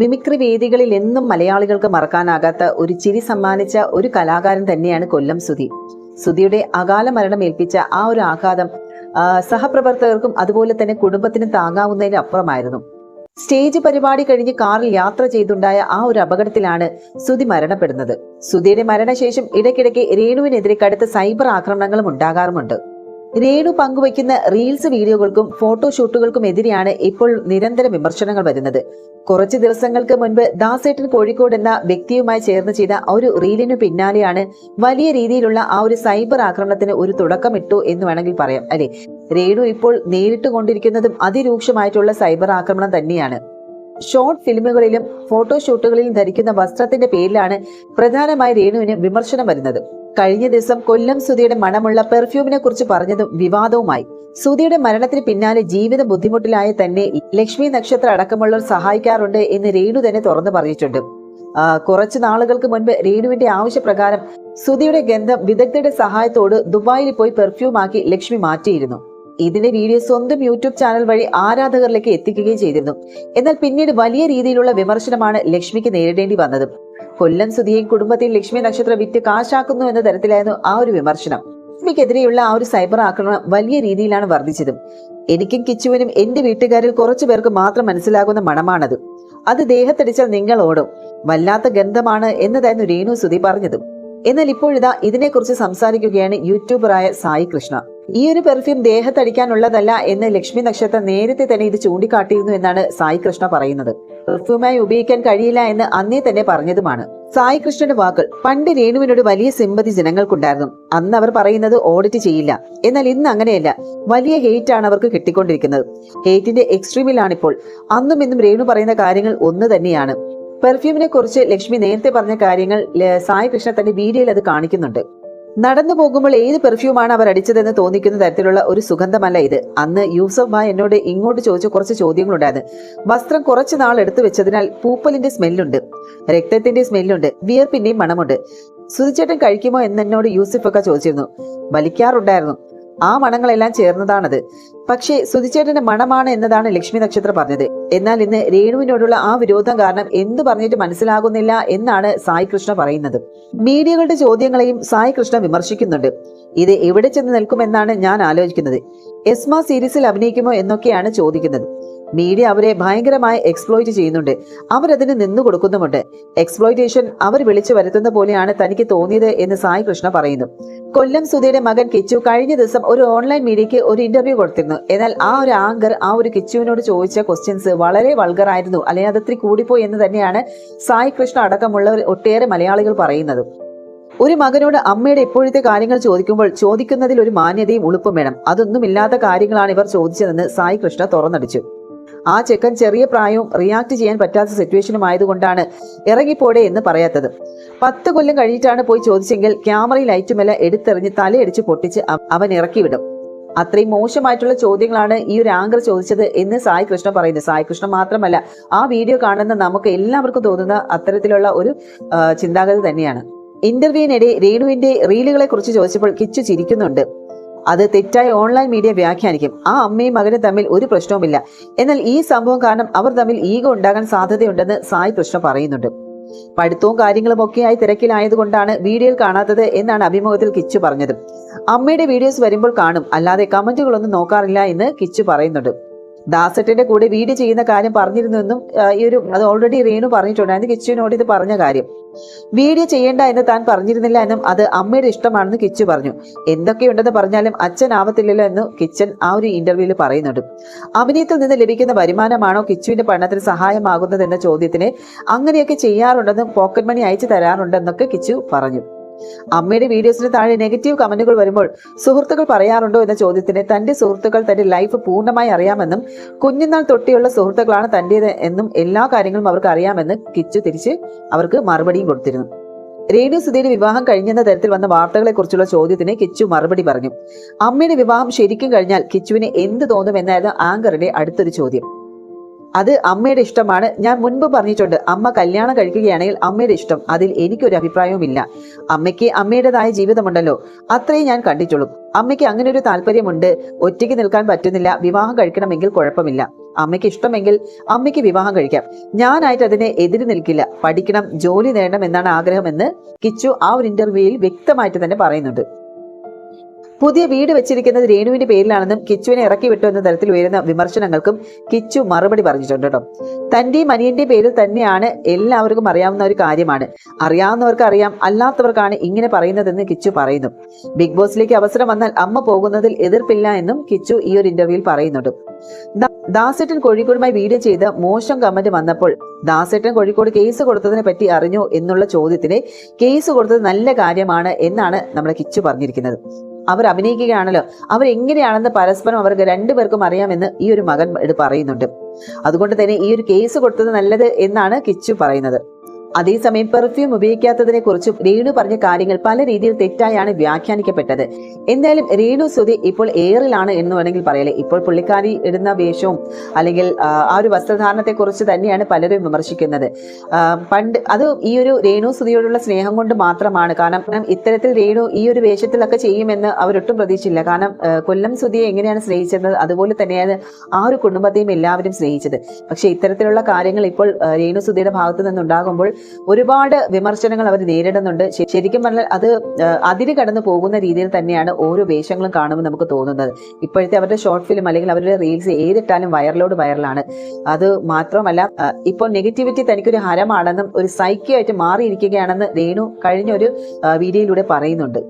Mimicry വേദികളിൽ എന്നും മലയാളികൾക്ക് മറക്കാനാകാത്ത ഒരു ചിരി സമ്മാനിച്ച ഒരു കലാകാരൻ തന്നെയാണ് കൊല്ലം സുധി. സുധിയുടെ അകാല മരണം ഏൽപ്പിച്ച ആ ഒരു ആഘാതം സഹപ്രവർത്തകർക്കും അതുപോലെ തന്നെ കുടുംബത്തിനും താങ്ങാവുന്നതിന് അപ്പുറമായിരുന്നു. സ്റ്റേജ് പരിപാടി കഴിഞ്ഞ് കാറിൽ യാത്ര ചെയ്തുണ്ടായ ആ ഒരു അപകടത്തിലാണ് സുധി മരണപ്പെടുന്നത്. സുധിയുടെ മരണശേഷം ഇടയ്ക്കിടയ്ക്ക് രേണുവിനെതിരെ കടുത്ത സൈബർ ആക്രമണങ്ങളും ഉണ്ടാകാറുമുണ്ട്. രേണു പങ്കുവയ്ക്കുന്ന റീൽസ് വീഡിയോകൾക്കും ഫോട്ടോഷൂട്ടുകൾക്കും എതിരെയാണ് ഇപ്പോൾ നിരന്തര വിമർശനങ്ങൾ വരുന്നത്. കുറച്ച് ദിവസങ്ങൾക്ക് മുൻപ് ദാസേട്ടൻ കോഴിക്കോട് എന്ന വ്യക്തിയുമായി ചേർന്ന് ചെയ്ത ഒരു റീലിനു പിന്നാലെയാണ് വലിയ രീതിയിലുള്ള ആ ഒരു സൈബർ ആക്രമണത്തിന് ഒരു തുടക്കമിട്ടു എന്ന് വേണമെങ്കിൽ പറയാം അല്ലെ? രേണു ഇപ്പോൾ നേരിട്ട് കൊണ്ടിരിക്കുന്നതും അതിരൂക്ഷമായിട്ടുള്ള സൈബർ ആക്രമണം തന്നെയാണ്. ഷോർട്ട് ഫിലിമുകളിലും ഫോട്ടോഷൂട്ടുകളിലും ധരിക്കുന്ന വസ്ത്രത്തിന്റെ പേരിലാണ് പ്രധാനമായി രേണുവിന് വിമർശനം വരുന്നത്. കഴിഞ്ഞ ദിവസം കൊല്ലം സുധിയുടെ മണമുള്ള പെർഫ്യൂമിനെ കുറിച്ച് പറഞ്ഞതും വിവാദവുമായി. സുധിയുടെ മരണത്തിന് പിന്നാലെ ജീവിത ബുദ്ധിമുട്ടിലായ തന്നെ ലക്ഷ്മി നക്ഷത്രം അടക്കമുള്ളവർ സഹായിക്കാറുണ്ട് എന്ന് രേണു തന്നെ തുറന്നു പറഞ്ഞിട്ടുണ്ട്. കുറച്ചു നാളുകൾക്ക് മുൻപ് രേണുവിന്റെ ആവശ്യപ്രകാരം സുധിയുടെ ഗന്ധം വിദഗ്ധരുടെ സഹായത്തോട് ദുബായിൽ പോയി പെർഫ്യൂം ആക്കി ലക്ഷ്മി മാറ്റിയിരുന്നു. ഇതിന്റെ വീഡിയോ സ്വന്തം യൂട്യൂബ് ചാനൽ വഴി ആരാധകരിലേക്ക് എത്തിക്കുകയും ചെയ്തിരുന്നു. എന്നാൽ പിന്നീട് വലിയ രീതിയിലുള്ള വിമർശനമാണ് ലക്ഷ്മിക്ക് നേരിടേണ്ടി വന്നത്. കൊല്ലം സുധിയും കുടുംബത്തിൽ ലക്ഷ്മി നക്ഷത്രം വിറ്റ് കാശാക്കുന്നു എന്ന തരത്തിലായിരുന്നു ആ ഒരു വിമർശനം. ലക്ഷ്മിക്കെതിരെയുള്ള ആ ഒരു സൈബർ ആക്രമണം വലിയ രീതിയിലാണ് വർദ്ധിച്ചത്. എനിക്കും കിച്ചുവിനും എന്റെ വീട്ടുകാരിൽ കുറച്ചു പേർക്ക് മാത്രം മനസ്സിലാകുന്ന മണമാണത്. അത് ദേഹത്തടിച്ചാൽ നിങ്ങൾ ഓടും. വല്ലാത്ത ഗന്ധമാണ് എന്നതായിരുന്നു രേണു സുധി പറഞ്ഞത്. എന്നാൽ ഇപ്പോഴിതാ ഇതിനെക്കുറിച്ച് സംസാരിക്കുകയാണ് യൂട്യൂബറായ സായി കൃഷ്ണ. ഈ ഒരു പെർഫ്യൂം ദേഹത്തടിക്കാനുള്ളതല്ല എന്ന് ലക്ഷ്മി നക്ഷത്രം നേരത്തെ തന്നെ ഇത് ചൂണ്ടിക്കാട്ടിയിരുന്നു എന്നാണ് സായി കൃഷ്ണ പറയുന്നത്. പെർഫ്യൂമായി ഉപയോഗിക്കാൻ കഴിയില്ല എന്ന് അന്നേ തന്നെ പറഞ്ഞതുമാണ്. സായി കൃഷ്ണന്റെ വാക്കുകൾ പണ്ട് രേണുവിനോട് വലിയ സിമ്പതി ജനങ്ങൾക്കുണ്ടായിരുന്നു. അന്ന് അവർ പറയുന്നത് ഓഡിറ്റ് ചെയ്യില്ല. എന്നാൽ ഇന്ന് അങ്ങനെയല്ല. വലിയ ഹെയ്റ്റ് ആണ് അവർക്ക് കിട്ടിക്കൊണ്ടിരിക്കുന്നത്. ഹെയ്റ്റിന്റെ എക്സ്ട്രീമിലാണിപ്പോൾ അന്നും ഇന്നും രേണു പറയുന്ന കാര്യങ്ങൾ ഒന്ന് തന്നെയാണ്. പെർഫ്യൂമിനെ കുറിച്ച് ലക്ഷ്മി നേരത്തെ പറഞ്ഞ കാര്യങ്ങൾ സായി കൃഷ്ണ തന്റെ വീഡിയോയിൽ അത് കാണിക്കുന്നുണ്ട്. നടന്നു പോകുമ്പോൾ ഏത് പെർഫ്യൂമാണ് അവർ അടിച്ചതെന്ന് തോന്നിക്കുന്ന തരത്തിലുള്ള ഒരു സുഗന്ധമല്ല ഇത്. അന്ന് യൂസഫ് ഭായ് എന്നോട് ഇങ്ങോട്ട് ചോദിച്ച കുറച്ച് ചോദ്യങ്ങളുണ്ടായിരുന്നു. വസ്ത്രം കുറച്ച് നാൾ എടുത്തു വെച്ചതിനാൽ പൂപ്പലിന്റെ സ്മെല്ലുണ്ട് രക്തത്തിന്റെ സ്മെല്ലുണ്ട് വിയർപ്പിന്റെയും മണമുണ്ട്. സുതിച്ചേട്ടൻ കഴിക്കുമോ എന്ന് എന്നോട് യൂസഫ് ഒക്കെ ചോദിച്ചിരുന്നു. വലിക്കാറുണ്ടായിരുന്നു. ആ മണങ്ങളെല്ലാം ചേർന്നതാണത്. പക്ഷേ സുതിച്ചേട്ടന്റെ മണമാണ് എന്നതാണ് ലക്ഷ്മി നക്ഷത്രം പറഞ്ഞത്. എന്നാൽ ഇന്ന് രേണുവിനോടുള്ള ആ വിരോധം കാരണം എന്ത് പറഞ്ഞിട്ട് മനസ്സിലാകുന്നില്ല എന്നാണ് സായി കൃഷ്ണ പറയുന്നത്. മീഡിയകളുടെ ചോദ്യങ്ങളെയും സായി കൃഷ്ണ വിമർശിക്കുന്നുണ്ട്. ഇത് എവിടെ ചെന്ന് നിൽക്കുമെന്നാണ് ഞാൻ ആലോചിക്കുന്നത്. എസ്മ സീരീസിൽ അഭിനയിക്കുമോ എന്നൊക്കെയാണ് ചോദിക്കുന്നത്. മീഡിയ അവരെ ഭയങ്കരമായി എക്സ്പ്ലോയിറ്റ് ചെയ്യുന്നുണ്ട്. അവരതിന് നിന്നു കൊടുക്കുന്നുമുണ്ട്. എക്സ്പ്ലോയിറ്റേഷൻ അവർ വിളിച്ചു വരുത്തുന്ന പോലെയാണ് തനിക്ക് തോന്നിയത് എന്ന് സായി കൃഷ്ണ പറയുന്നു. കൊല്ലം സുധയുടെ മകൻ കിച്ചു കഴിഞ്ഞ ദിവസം ഒരു ഓൺലൈൻ മീഡിയയ്ക്ക് ഒരു ഇന്റർവ്യൂ കൊടുത്തിരുന്നു. എന്നാൽ ആ ഒരു ആങ്കർ ആ ഒരു കിച്ചുവിനോട് ചോദിച്ച ക്വസ്റ്റ്യൻസ് വളരെ വൾഗറായിരുന്നു അല്ലെങ്കിൽ അതത്ര കൂടിപ്പോയി എന്ന് തന്നെയാണ് സായി കൃഷ്ണ അടക്കമുള്ള ഒട്ടേറെ മലയാളികൾ പറയുന്നത്. ഒരു മകനോട് അമ്മയുടെ ഇപ്പോഴത്തെ കാര്യങ്ങൾ ചോദിക്കുമ്പോൾ ചോദിക്കുന്നതിൽ ഒരു മാന്യതയും ഉളുപ്പും വേണം. അതൊന്നുമില്ലാത്ത കാര്യങ്ങളാണ് ഇവർ ചോദിച്ചതെന്ന് സായി കൃഷ്ണ തുറന്നടിച്ചു. ആ ചെക്കൻ ചെറിയ പ്രായവും റിയാക്ട് ചെയ്യാൻ പറ്റാത്ത സിറ്റുവേഷനും ആയതുകൊണ്ടാണ് ഇറങ്ങിപ്പോടെ എന്ന് പറയാത്തത്. പത്ത് കൊല്ലം കഴിഞ്ഞിട്ടാണ് പോയി ചോദിച്ചെങ്കിൽ ക്യാമറയിൽ ലൈറ്റുമെല്ലാം എടുത്തെറിഞ്ഞ് തലയടിച്ച് പൊട്ടിച്ച് അവ- അവൻ ഇറക്കി വിടും അത്രയും മോശമായിട്ടുള്ള ചോദ്യങ്ങളാണ് ഈ ഒരു ആങ്കർ ചോദിച്ചത് എന്ന് സായി കൃഷ്ണ പറയുന്നത് സായി കൃഷ്ണ മാത്രമല്ല ആ വീഡിയോ കാണുന്ന നമുക്ക് എല്ലാവർക്കും തോന്നുന്ന അത്തരത്തിലുള്ള ഒരു ചിന്താഗതി തന്നെയാണ്. ഇന്റർവ്യൂവിനിടെ രേണുവിന്റെ റീലുകളെ കുറിച്ച് ചോദിച്ചപ്പോൾ കിച്ചു ചിരിക്കുന്നുണ്ട്. അത് തെറ്റായി ഓൺലൈൻ മീഡിയ വ്യാഖ്യാനിക്കും. ആ അമ്മയും മകനും തമ്മിൽ ഒരു പ്രശ്നവുമില്ല. എന്നാൽ ഈ സംഭവം കാരണം അവർ തമ്മിൽ ഈഗോ ഉണ്ടാകാൻ സാധ്യതയുണ്ടെന്ന് സായി കൃഷ്ണ പറയുന്നുണ്ട്. പഠിത്തവും കാര്യങ്ങളും ഒക്കെയായി തിരക്കിലായതുകൊണ്ടാണ് വീഡിയോയിൽ കാണാത്തത് എന്നാണ് അഭിമുഖത്തിൽ കിച്ചു പറഞ്ഞത്. അമ്മയുടെ വീഡിയോസ് വരുമ്പോൾ കാണും. അല്ലാതെ കമന്റുകളൊന്നും നോക്കാറില്ല എന്ന് കിച്ചു പറയുന്നുണ്ട്. ദാസറ്റിന്റെ കൂടെ വീട് ചെയ്യുന്ന കാര്യം പറഞ്ഞിരുന്നെന്നും ഈ ഒരു അത് ഓൾറെഡി റേണു പറഞ്ഞിട്ടുണ്ടായിരുന്നു കിച്ചുവിനോട് ഇത് പറഞ്ഞ കാര്യം. വീഡിയോ ചെയ്യേണ്ട എന്ന് താൻ പറഞ്ഞിരുന്നില്ല എന്നും അത് അമ്മയുടെ ഇഷ്ടമാണെന്ന് കിച്ചു പറഞ്ഞു. എന്തൊക്കെയുണ്ടെന്ന് പറഞ്ഞാലും അച്ഛൻ ആവത്തില്ലല്ലോ എന്ന് കിച്ചൻ ആ ഒരു ഇന്റർവ്യൂവിൽ പറയുന്നുണ്ട്. അഭിനയത്തിൽ നിന്ന് ലഭിക്കുന്ന വരുമാനമാണോ കിച്ചുവിന്റെ പഠനത്തിന് സഹായമാകുന്നത് എന്ന ചോദ്യത്തിന് അങ്ങനെയൊക്കെ ചെയ്യാറുണ്ടെന്നും പോക്കറ്റ് മണി അയച്ചു തരാറുണ്ടെന്നൊക്കെ കിച്ചു പറഞ്ഞു. അമ്മയുടെ വീഡിയോസിന് താഴെ നെഗറ്റീവ് കമന്റുകൾ വരുമ്പോൾ സുഹൃത്തുക്കൾ പറയാറുണ്ടോ എന്ന ചോദ്യത്തിന് തന്റെ സുഹൃത്തുക്കൾ തന്റെ ലൈഫ് പൂർണമായി അറിയാമെന്നും കുഞ്ഞുനാൾ തൊട്ടിയുള്ള സുഹൃത്തുക്കളാണ് തന്റേത് എന്നും എല്ലാ കാര്യങ്ങളും അവർക്ക് അറിയാമെന്ന് കിച്ചു തിരിച്ച് അവർക്ക് മറുപടിയും കൊടുത്തിരുന്നു. രേണു സുധീയുടെ വിവാഹം കഴിഞ്ഞെന്ന തരത്തിൽ വന്ന വാർത്തകളെ കുറിച്ചുള്ള ചോദ്യത്തിന് കിച്ചു മറുപടി പറഞ്ഞു. അമ്മയുടെ വിവാഹം ശരിക്കും കഴിഞ്ഞാൽ കിച്ചുവിന് എന്ത് തോന്നുമെന്നായിരുന്നു ആങ്കറിന്റെ അടുത്തൊരു ചോദ്യം. അത് അമ്മയുടെ ഇഷ്ടമാണ്. ഞാൻ മുൻപ് പറഞ്ഞിട്ടുണ്ട് അമ്മ കല്യാണം കഴിക്കുകയാണെങ്കിൽ അമ്മയുടെ ഇഷ്ടം. അതിൽ എനിക്കൊരു അഭിപ്രായവുമില്ല. അമ്മയ്ക്ക് അമ്മയുടേതായ ജീവിതമുണ്ടല്ലോ. അത്രയും ഞാൻ കണ്ടിട്ടുള്ളൂ. അമ്മയ്ക്ക് അങ്ങനെ ഒരു താല്പര്യമുണ്ട്. ഒറ്റയ്ക്ക് നിൽക്കാൻ പറ്റുന്നില്ല. വിവാഹം കഴിക്കണമെങ്കിൽ കുഴപ്പമില്ല. അമ്മയ്ക്ക് ഇഷ്ടമെങ്കിൽ അമ്മയ്ക്ക് വിവാഹം കഴിക്കാം. ഞാനായിട്ട് അതിനെ എതിര് നിൽക്കില്ല. പഠിക്കണം ജോലി നേടണം എന്നാണ് ആഗ്രഹമെന്ന് കിച്ചു ആ ഒരു ഇന്റർവ്യൂയിൽ വ്യക്തമായിട്ട് തന്നെ പറയുന്നുണ്ട്. പുതിയ വീട് വെച്ചിരിക്കുന്നത് രേണുവിന്റെ പേരിലാണെന്നും കിച്ചുവിനെ ഇറക്കി വിട്ടു എന്ന തരത്തിൽ ഉയരുന്ന വിമർശനങ്ങൾക്കും കിച്ചു മറുപടി പറഞ്ഞിട്ടുണ്ട് കേട്ടോ. തന്റെയും അനിയന്റെയും പേരിൽ തന്നെയാണ് എല്ലാവർക്കും അറിയാവുന്ന ഒരു കാര്യമാണ്. അറിയാവുന്നവർക്ക് അറിയാം അല്ലാത്തവർക്കാണ് ഇങ്ങനെ പറയുന്നതെന്ന് കിച്ചു പറയുന്നു. ബിഗ് ബോസിലേക്ക് അവസരം വന്നാൽ അമ്മ പോകുന്നതിൽ എതിർപ്പില്ല എന്നും കിച്ചു ഈ ഒരു ഇന്റർവ്യൂവിൽ പറയുന്നുണ്ട്. ദാസേട്ടൻ കോഴിക്കോടുമായി വീഡിയോ ചെയ്ത് മോശം കമന്റ് വന്നപ്പോൾ ദാസേട്ടൻ കോഴിക്കോട് കേസ് കൊടുത്തതിനെ പറ്റി അറിഞ്ഞു എന്നുള്ള ചോദ്യത്തിന് കേസ് കൊടുത്തത് നല്ല കാര്യമാണ് എന്നാണ് നമ്മുടെ കിച്ചു പറഞ്ഞിരിക്കുന്നത്. അവർ അഭിനയിക്കുകയാണല്ലോ അവർ എങ്ങനെയാണെന്ന് പരസ്പരം അവർക്ക് രണ്ടുപേർക്കും അറിയാമെന്ന് ഈ ഒരു മകൻ പറയുന്നുണ്ട്. അതുകൊണ്ട് തന്നെ ഈ ഒരു കേസ് കൊടുത്തത് നല്ലത് എന്നാണ് കിച്ചു പറയുന്നത്. അതേസമയം പെർഫ്യൂം ഉപയോഗിക്കാത്തതിനെ കുറിച്ചും രേണു പറഞ്ഞ കാര്യങ്ങൾ പല രീതിയിൽ തെറ്റായാണ് വ്യാഖ്യാനിക്കപ്പെട്ടത്. എന്തായാലും രേണു സുതി ഇപ്പോൾ എയറിലാണ് എന്ന് വേണമെങ്കിൽ പറയലേ ഇപ്പോൾ പുള്ളിക്കാരി ഇടുന്ന വേഷവും അല്ലെങ്കിൽ ആ, ഒരു വസ്ത്രധാരണത്തെ കുറിച്ച് തന്നെയാണ് പലരും വിമർശിക്കുന്നത്. പണ്ട് അത് ഈ ഒരു രേണു സുതിയോടുള്ള സ്നേഹം കൊണ്ട് മാത്രമാണ്. കാരണം ഇത്തരത്തിൽ രേണു ഈ ഒരു വേഷത്തിലൊക്കെ ചെയ്യുമെന്ന് അവരൊട്ടും പ്രതീക്ഷിച്ചില്ല. കാരണം കൊല്ലം സുതിയെ എങ്ങനെയാണ് സ്നേഹിച്ചത്? അതുപോലെ തന്നെയാണ് ആ ഒരു കുടുംബത്തെയും എല്ലാവരും സ്നേഹിച്ചത്. പക്ഷെ ഇത്തരത്തിലുള്ള കാര്യങ്ങൾ ഇപ്പോൾ രേണു സുതിയുടെ ഭാഗത്ത് നിന്നുണ്ടാകുമ്പോൾ ഒരുപാട് വിമർശനങ്ങൾ അവർ നേരിടുന്നുണ്ട്. ശരിക്കും പറഞ്ഞാൽ അത് അതിര് കടന്നു പോകുന്ന രീതിയിൽ തന്നെയാണ് ഓരോ വേഷങ്ങളും കാണുമ്പോൾ നമുക്ക് തോന്നുന്നത്. ഇപ്പോഴത്തെ അവരുടെ ഷോർട്ട് ഫിലിം അല്ലെങ്കിൽ അവരുടെ റീൽസ് ഏതിട്ടാലും വൈറലോട് വൈറലാണ്. അത് മാത്രമല്ല ഇപ്പോൾ നെഗറ്റിവിറ്റി തനിക്കൊരു ഹരമാണെന്നും ഒരു സൈക്കിയായിട്ട് മാറിയിരിക്കുകയാണെന്ന് രേണു കഴിഞ്ഞ ഒരു വീഡിയോയിലൂടെ പറയുന്നുണ്ട്.